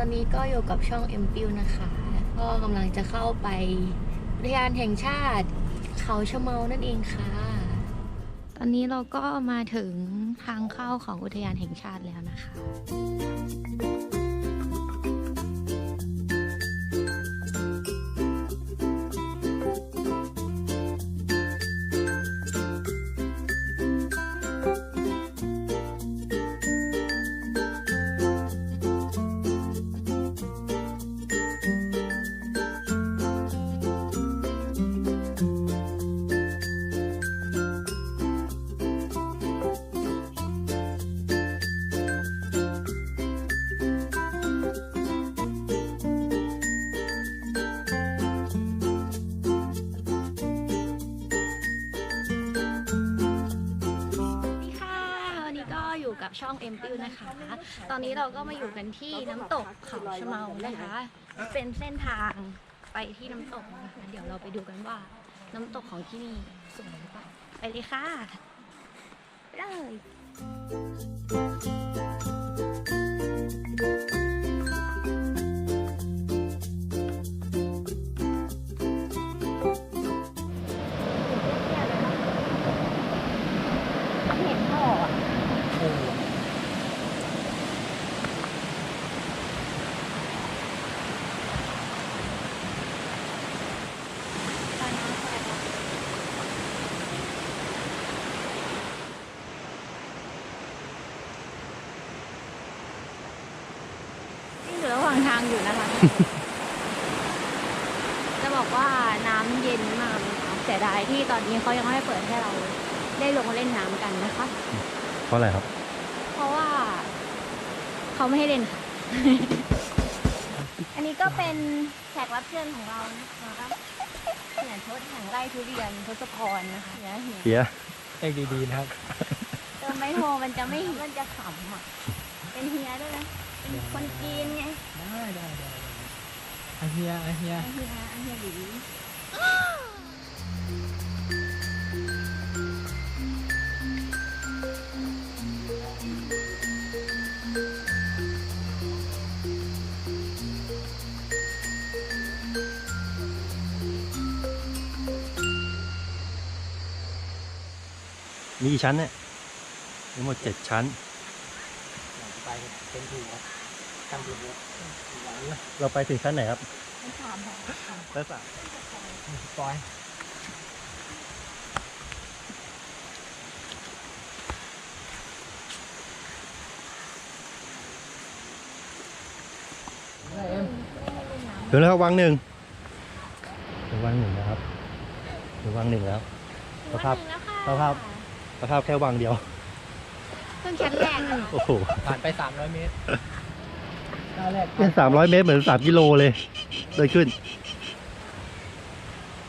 ตอนนี้ก็อยู่กับช่อง m อ m นะคะ ก็กำลังจะเข้าไปอุทยานแห่งชาติ เขาชะเมานั่นเองค่ะ ตอนนี้เราก็มาถึงทางเข้าของอุทยานแห่งชาติแล้วนะคะ กับช่องเอ m นะคะ ตอนนี้เราก็มาอยู่กันที่น้ำตกเขาชะเมานะคะ เป็นเส้นทางไปที่น้ำตกนะคะเดี๋ยวเราไปดูกันว่า น้ำตกของที่นี่สวยหรือเปล่าไปเลยค่ะไปเลย นี่อยู่ระหว่างทางอยู่นะคะ จะบอกว่าน้ำเย็นมากเลยค่ะเสียดายที่ตอนนี้เขายังไม่ให้เปิดให้เราได้ลงเล่นน้ำกันนะคะ เพราะอะไรครับ เพราะว่า เขาไม่ให้เล่นค่ะ อันนี้ก็เป็นแขกรับเชิญของเรานะคะเหียทศแห่งไร่ทุเรียนทศพรนะคะเหียเหียเสียเอกดีๆนะครับ เติมไม่โทรมันจะไม่มันจะขำอะ เป็นเฮียด้วยนะ เป็นคนจีนไง ได้ได้ได้อาเฮียอาเฮียไอเฮียไอเฮียหลีมีกี่ชั้นเนี่ยทั้งหมดเจ็ดชั้น ไปเป็นถูกครับทำถูกแล้ว เราไปถึงชั้นไหนครับมันถามค่ะชั้นสามปล่อยถึงแล้วครับวังหนึ่งถึงวังหนึ่งนะครับถึงวังหนึ่งแล้วสภาพสภาพสภาพแค่วังเดียวเพิ่งชั้นแรกเลยโอ้โหผ่านไป300เมตรก้าวแร กเนี่ยสามร้อยเมตรเหมือนสามกิโลเลยเดินขึ้น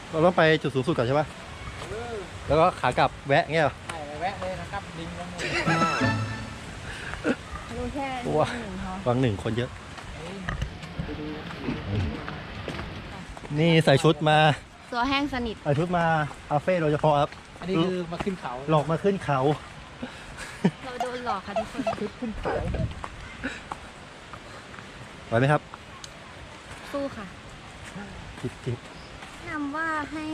เราต้องไปจุดสูงสุดก่อนใช่ปะแล้วก็ขากลับแวะเงี้ยเหรอใช่ไปแวะเลยนะครับดิงลงหมดดูแค่ว้าหนึ่งพอวังหนึ่งคนเยอะเอ้ยไปดูนี่ใส่ชุดมาตัวแห้งสนิทใส่ชุดมาคาเฟ่โดยเฉพาะครับ อันนี้คือมาขึ้นเขา หลอกมาขึ้นเขา เราโดนหลอกค่ะทุกคนขึ้นขึ้นเขา ไหวไหมครับสู้ค่ะจิบจิบแนะนำว่าให้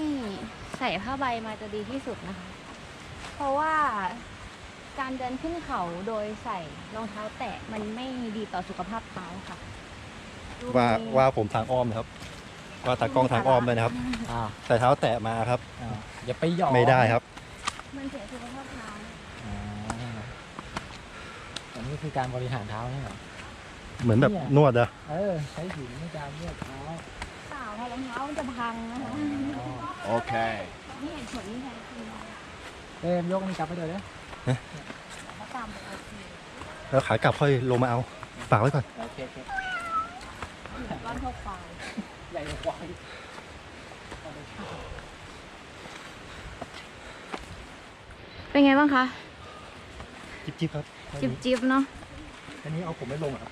ใส่ผ้าใบมาจะดีที่สุดนะคะ เพราะว่าการเดินขึ้นเขาโดยใส่รองเท้าแตะมันไม่ดีต่อสุขภาพเท้าค่ะว่าว่าผมทางอ้อมนะครับ ว่าตากล้องทางอ้อมเลยนะครับอ้าวใส่เท้าแตะมาครับอ้าวอย่าไปหยอกไม่ได้ครับ Ờ. มันเสียสุขภาพเท้า อ่าอันนี้คือการบริหารเท้าใช่ไหม เหมือนแบบเนี่ยนวดอะเออใช้หินในการเลือกเท้าเปล่าค่ะรองเท้ามันจะพังนะคะอ๋อ Okay. นี่เห็นผลที่แท้จริงนะเอ้ยยกมันกลับไปเดี๋ยวเด้อเขาตามปกติแล้วขากลับค่อยลงมาเอาฝากไว้ก่อนโอเคโอเคร้อนเท่าควายใหญ่กว่าเป็นไงบ้างคะ จิบจิบครับ จิบจิบเนาะอันนี้เอาผมไม่ลงอะครับ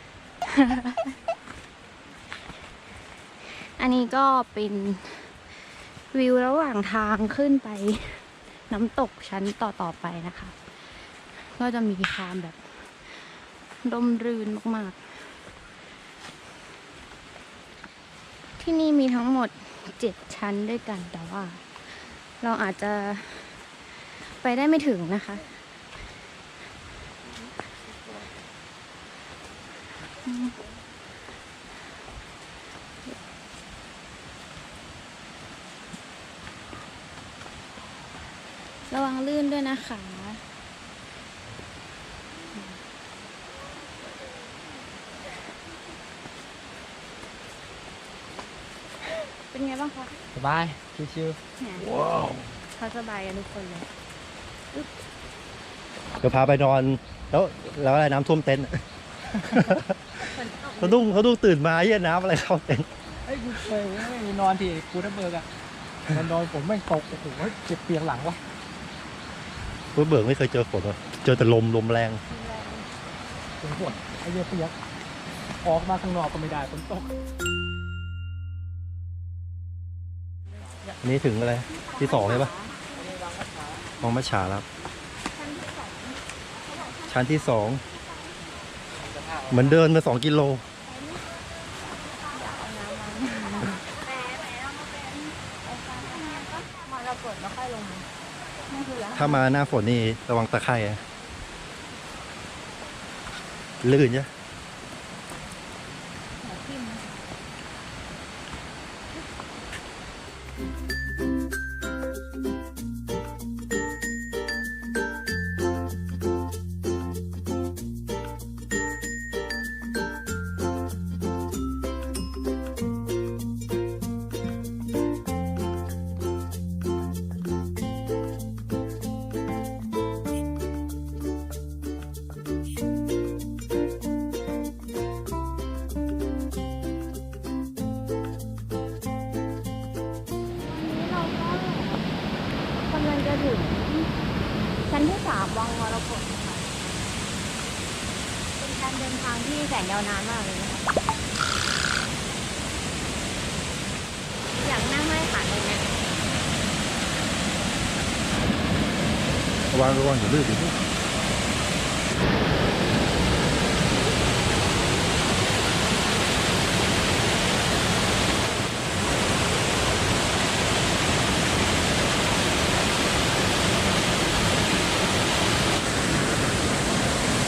อันนี้ก็เป็นวิวระหว่างทางขึ้นไปน้ำตกชั้นต่อๆไปนะคะ ก็จะมีความแบบร่มรื่นมากๆ ที่นี่มีทั้งหมดเจ็ดชั้นด้วยกันแต่ว่า เราอาจจะไปได้ไม่ถึงนะคะ ระวังลื่นด้วยนะคะ เป็นไงบ้างคะสบาย ชิวว้าวเขาสบายกันทุกคนเลย เดี๋ยวพาไปนอน แล้วแล้วอะไรน้ำท่วมเต็นท์ เขาดุ้งเขาดุ้งตื่นมาเยี่ยน้ำอะไรเข้าเต็นท์ๆเอ้ยกูเคยไม่นอนที่กูทับเบิร์กอะมันนอนผมไม่งตกโอ้โหเจ็บเปียงหลังวะเพื่อเบิกไม่เคยเจอฝนเลยเจอแต่ลมลมแรงผมปวดไอ้เหี้ยเปียกออกมาข้างนอกก็ไม่ได้ฝนตกอันนี้ถึงอะไรที่สองใช่ปะมองมัชฉาแล้วครับชั้นที่สอง เหมือนเดินมาสองกิโลถ้ามาหน้าฝนนี่ระวังตะไคร่ลื่นใช่ทิ่ม ยาวนานมากเลยนะคะอยากนั่งให้ขาตรงเนี้ยระวังระวังอย่าลื่นอย่าลื่น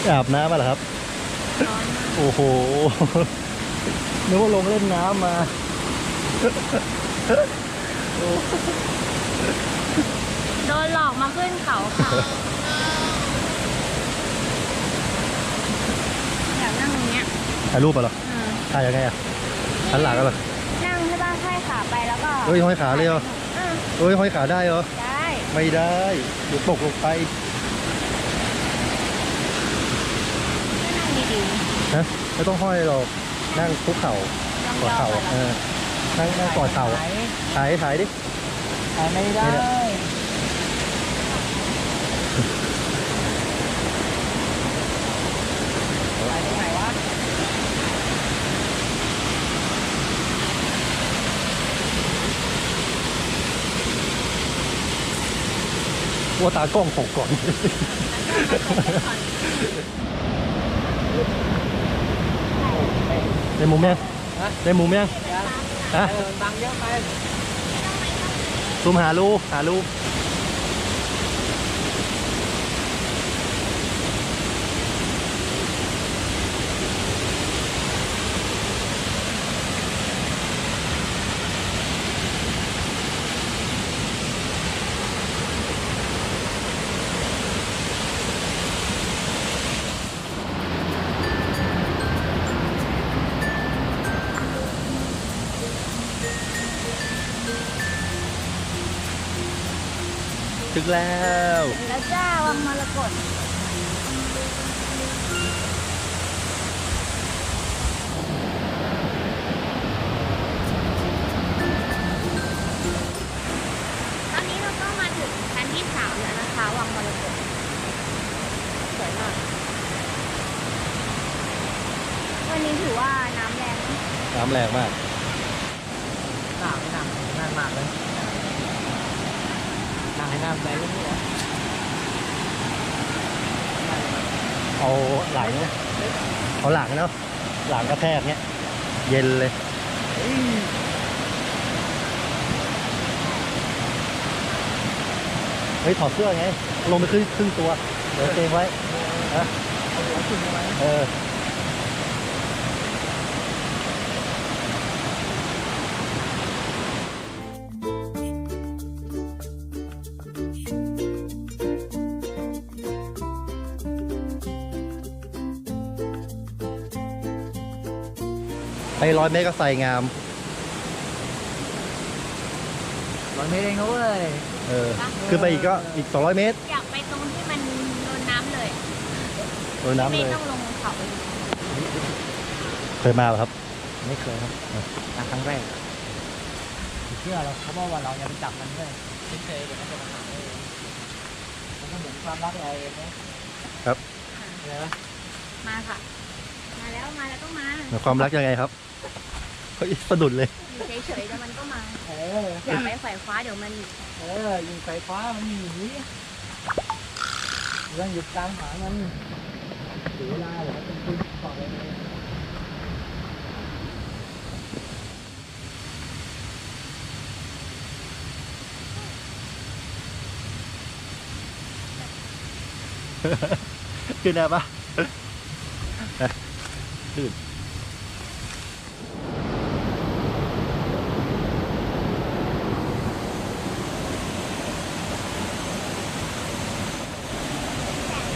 อาบน้ำมาเหรอครับร้อนมาก โอ้โหนึกว่าลงเล่นน้ำมาโดนหลอกมาขึ้นเขาค่ะ อยากนั่งตรงเนี้ยถ่ายรูปไปเหรออืมถ่ายยังไงอะหันหลังกันเหรอนั่งใช่ป่ะห้อยขาไปแล้วก็เฮ้ยห้อยขาเลยเหรออะเฮ้ยห้อยขาได้เหรอ ได้ไม่ได้เดี๋ยวตกลงไปก็นั่งดี นะไม่ต้องห้อยหรอกนั่งคุกเข่าๆยองกอดๆเข่าก่อนเออนั่งนั่งกอดเข่าถ่ายถ่ายถ่ายดิถ่ายไม่ได้ไม่ได้ถ่ายตรงไหนวะว่าตากล้องตกก่อน ได้มุมยังฮะ ได้มุมยังยังฮะเออบังเยอะไป ซูมหารูหารู ถึงแล้ว แล้วจ้าวังมรกตตอนนี้เราก็มาถึงชั้นที่สามแล้วนะคะ วังมรกตสวยมากวันนี้ถือว่าน้ำแรงนะน้ำแรงมากหนาไม่หนักนั่งมากเลย น้ำไปเรื่อยเอาหลังนะเอาหลังเนาะหลังกระแทกเนี้ยเย็นเลยเฮ้ยถอดเสื้อไงลงไปครึ่งครึ่งตัวเดี๋ยวเตงไว้เออ ร้อยเมตรก็ใส่งามร้อยเมตรเองนะเว้ย เออขึ้นไปอีกก็อีก 200 เมตรอยากไปตรงที่มันโดนน้ำเลยโดนน้ำไม่เลยต้องลงเขาไปดูเคยมาเหรอครับ ไม่เคยครับมาครั้งแรกเชื่อเราเขาบอกว่าเราอย่าไปจับมันเลยไม่เคยเดี๋ยวมันจะมาหาเราเองมันก็เหมือนความรักเราเองนะครับอะไรวะมาค่ะ มาแล้วมาแล้วก็มาหมายความรักยังไงครับ เฮ้ยสะดุดเลยอยู่เฉยๆแต่มันก็มา เออ อย่าไปไขว่คว้าเดี๋ยวมันเออยิงไฟฟ้ามันหนีเรื่องหยุดกลางหามันเสียเวลาเดี๋ยวมันเป็นปืนต่อเลยขึ้นได้ปะลื่น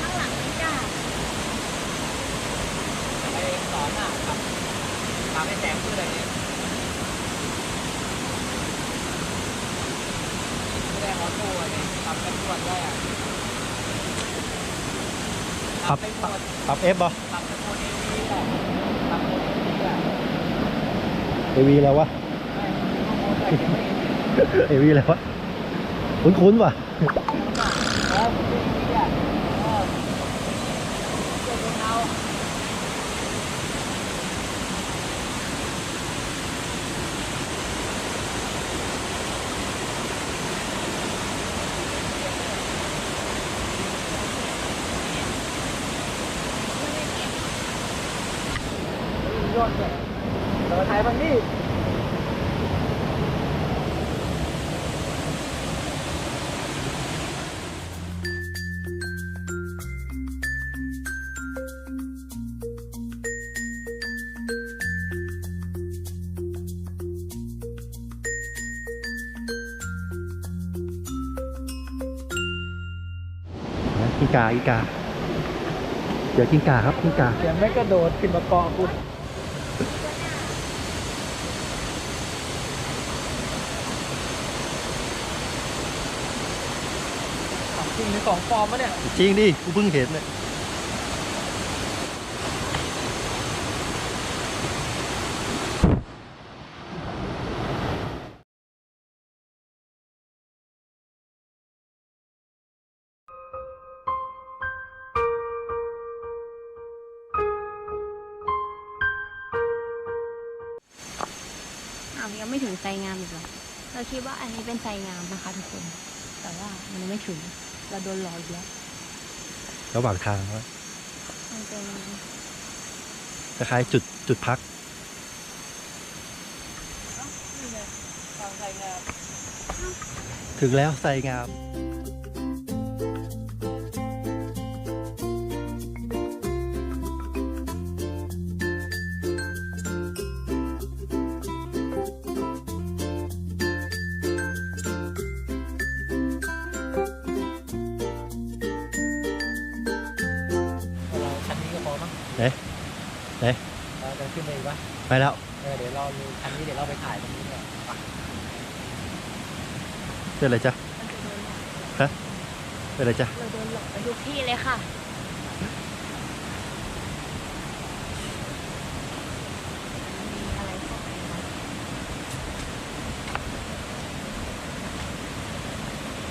ข้างหลังไม่ได้ ไปสอนอะครับทำให้แสงขึ้นอะไรเนี่ยไม่ได้ออโต้เนี่ยทำเป็นตัวได้อะ ปรับ ทำเป็นหมด ปรับเอฟป่ะ ทำเป็นหมดเอวีอะทำเป็นเอวีอ่ะเอวีแล้ววะไม่ข้อมูลอะไรเก็บไม่เองเอวีแล้ววะ คุ้นๆว่ะ กินกากินกา เดี๋ยวกินกาครับกินกาเดี๋ยวไม่กระโดดขึ้นมาเกาะคุณของจริงหรือของปลอมมะเนี่ย จริงดิ กูเพิ่งเห็นเนี่ย เป็นไซงามนะคะทุกคน แต่ว่ามันยังไม่ถึง เราโดนหลอกอีกแล้วระหว่างทางวะมันเป็นคล้ายๆจุดจุดพักถึงแล้วไซงาม ไปแล้ว เออเดี๋ยวเรามีคันนี้เดี๋ยวเราไปถ่ายตรงนี้เนี่ยไปเป็นอะไรจ๊ะมันจะโดนหลอกเป็นอะไรจ๊ะ เราโดนหลอกไปทุกที่เลยค่ะ มีอะไรเข้าไปไหม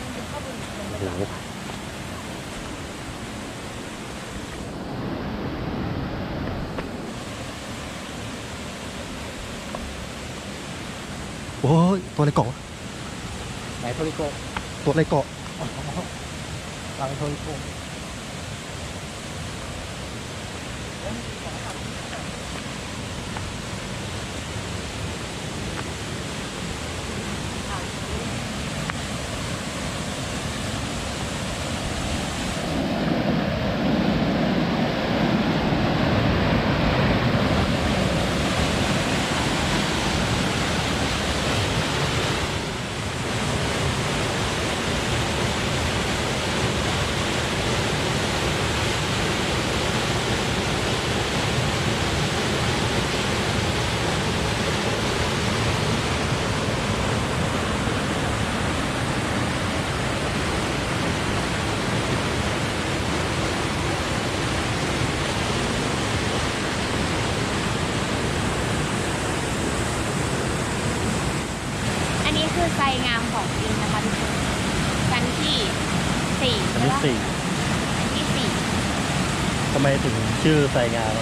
มันจะเข้าไปในโรงแรมเหรอคะ โอ้ยตัวอะไรเกาะวะไหนโทริโกะตัวอะไรเกาะเราเป็นโทริโกะ คือไซงามของจริงนะคะทุกคนชั้นที่สี่ อัน ใช่ ที่ ปะ สี่ ชั้นที่สี่ ทำไมถึง ชื่อไซงาม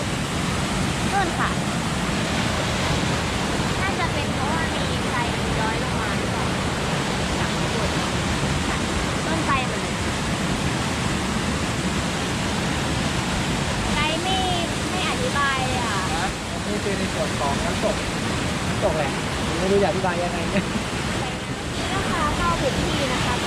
ต้นค่ะ น่าจะเป็นเพราะว่ามีไซย้อยลงมาหรือเปล่าจากข้างบนค่ะต้นไซมันเลยไกด์ไม่ไม่อธิบายเลยอะ นี่คือในส่วนของน้ำตกน้ำตกแหละไม่รู้จะอธิบายยังไงเนี่ยนี่นะคะเข้าผิดที่นะคะ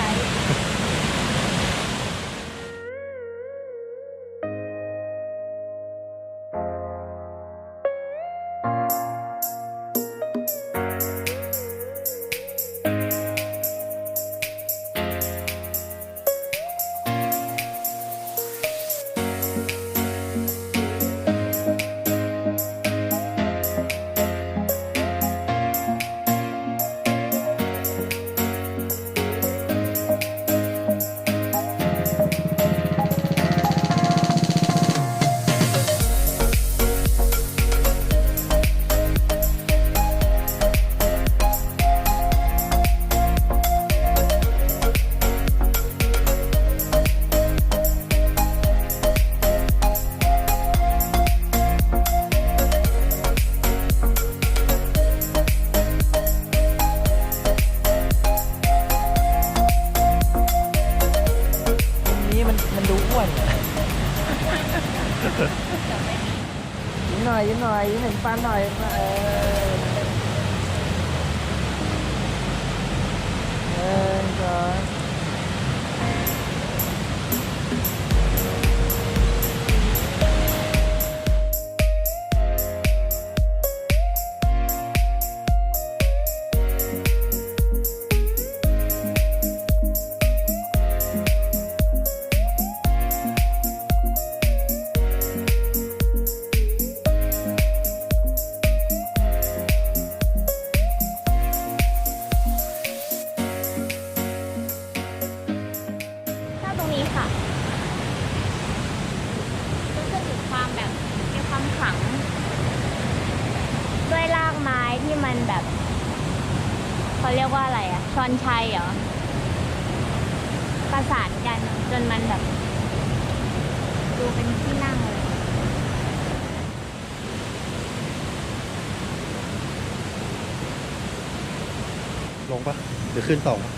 หรือขึ้นต่อวะ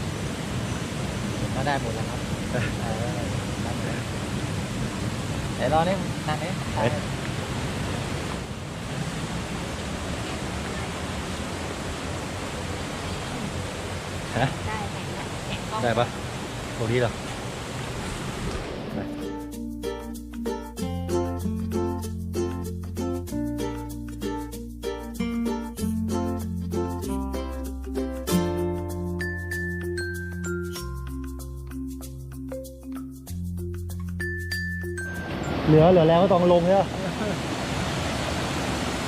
ก็ได้หมดแล้วครับเออได้หมดแล้วเดี๋ยวรอนี่นั่งนี่เอ๊ะฮะได้ไหมเนี่ยแสงกล้องได้ปะตรงนี้เหรอ ลือเหลือแล้วก็ต้องลงใช่ปะ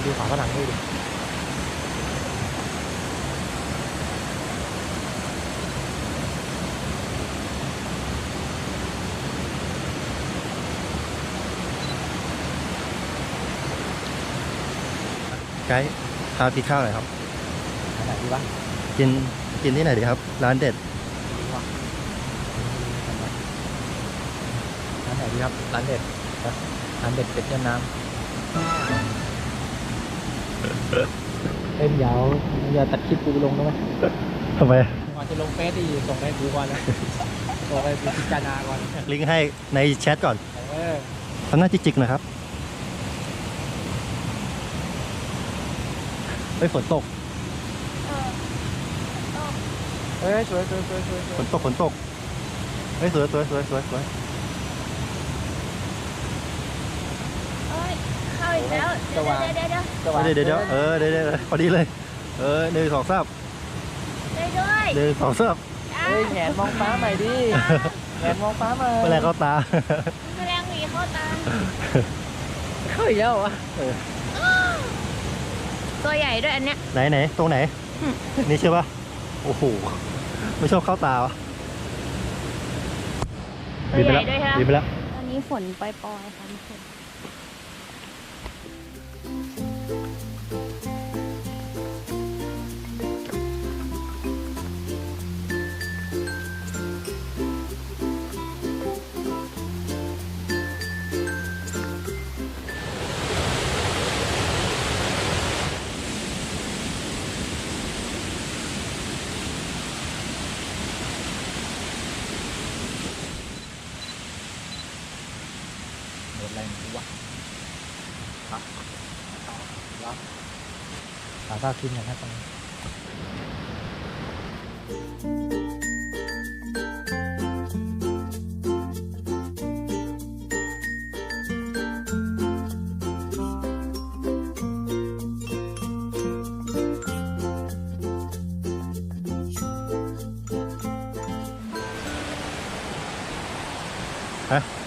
ดูฝาผนังด้วยดิไกด์พากินข้าวหน่อยครับขนาดที่ว่ากินกินที่ไหนดีครับ ร้านเด็ดร้านไหนดีครับ ร้านเด็ด ร้านเด็ดเป็ดย่างน้ำเล่นยาวอย่าตัดคลิปกูไปลงได้ไหมทำไมก่อนจะลงเฟซดีส่งไปให้กูก่อนนะส่งไปกูพิจารณาก่อนลิงก์ให้ในแชทก่อนเออทำหน้าจิกๆนะครับเฮ้ยฝนตกเออเฮ้ยสวยสวยสวยสวยสฝวยนตกฝนตกเฮ้ยสวยสวยสวยสวยสวย เอ้ยเข้า อีกแล้วเดี๋ยวเดี๋ยวเดี๋ยวสว่างเดี๋ยวเดี๋ยวเดี๋ยวเออเดี๋ยวเดี๋ยวพอดีเลย เออหนึ่งสองสามเดี๋ยวด้วยหนึ่งสองสามเฮ้ยแหงนมองฟ้าใหม่ดิแหงนมองฟ้าใหม่แมลงเข้าตาแมลงหวีเข้าตาเฮ้ยแล้ววะตัวใหญ่ด้วยอันเนี้ยไหนไหนตรงไหนอืมนี่ใช่ปะโอ้โหไม่ชอบเข้าตาวะตัวบินใหไปญ่แล้วด้วยใช่ไหมบินไปแล้วตอนนี้ฝนปล่อยๆค่ะทุกคน งวะครับรับหาข้าวกินกันนะตอนนี้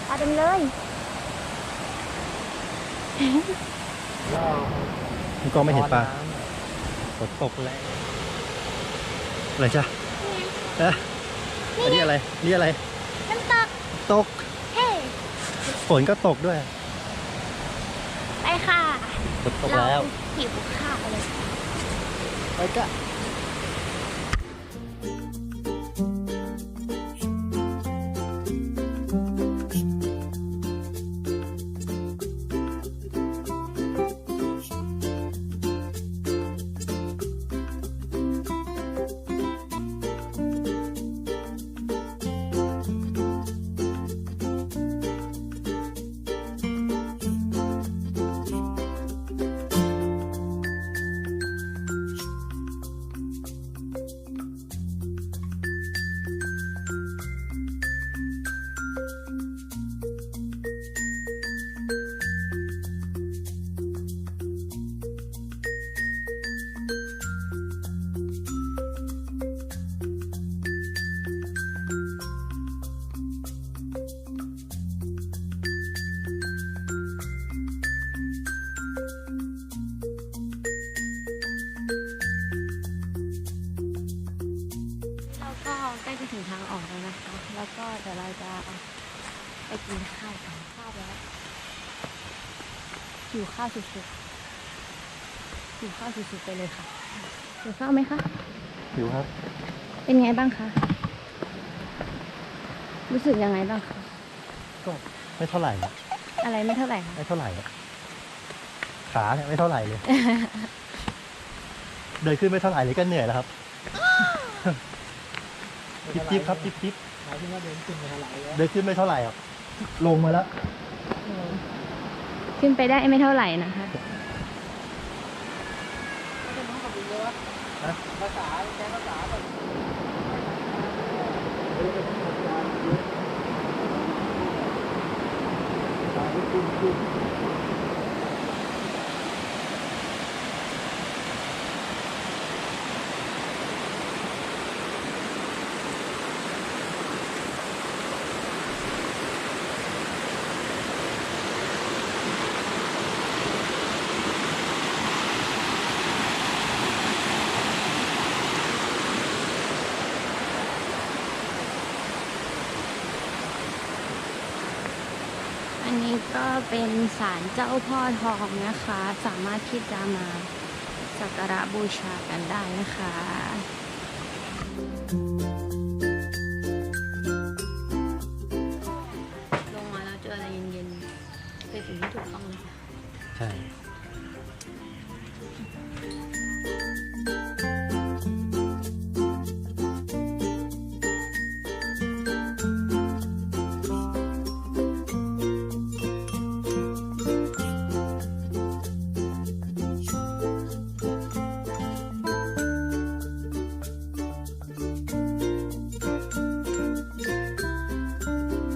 ปาเต็มเลยล่อ มันก็ไม่เห็นปลาำฝนตกแรงอะไรจ้ะเอ๊ะอันนี้อะไร นี่อะไร น้ำตก ตก เฮ้ฝนก็ตกด้วย ไปค่ะฝนตกแล้วเราหิวข้าวเลยไปก็เาวสุดๆหิวข้าวสุดๆไปเลยค่ะหิวข้าวไหมคะ หิวครับ เป็นไงบ้างคะ รู้สึกยังไงบ้างคะ ก็ไม่เท่าไหร่ อะไรไม่เท่าไหร่คะ ไม่เท่าไหร่ ขาเนี่ยไม่เท่าไหร่เลย เดินขึ้นไม่เท่าไหร่เลยก็เหนื่อยแล้วครับจิบจิบครับจิบจิบหมายถึงว่าเดินขึ้นไปเท่าไหร่แล้วเดินขึ้นไม่เท่าไหร่ครับลงมาแล้ว ขึ้นไปได้ไม่เท่าไหร่นะคะภาษาแกภาษาแบบคุณคุณ นี้ก็เป็นศาลเจ้าพ่อทองนะคะ สามารถที่จะมาสักการะบูชากันได้นะคะ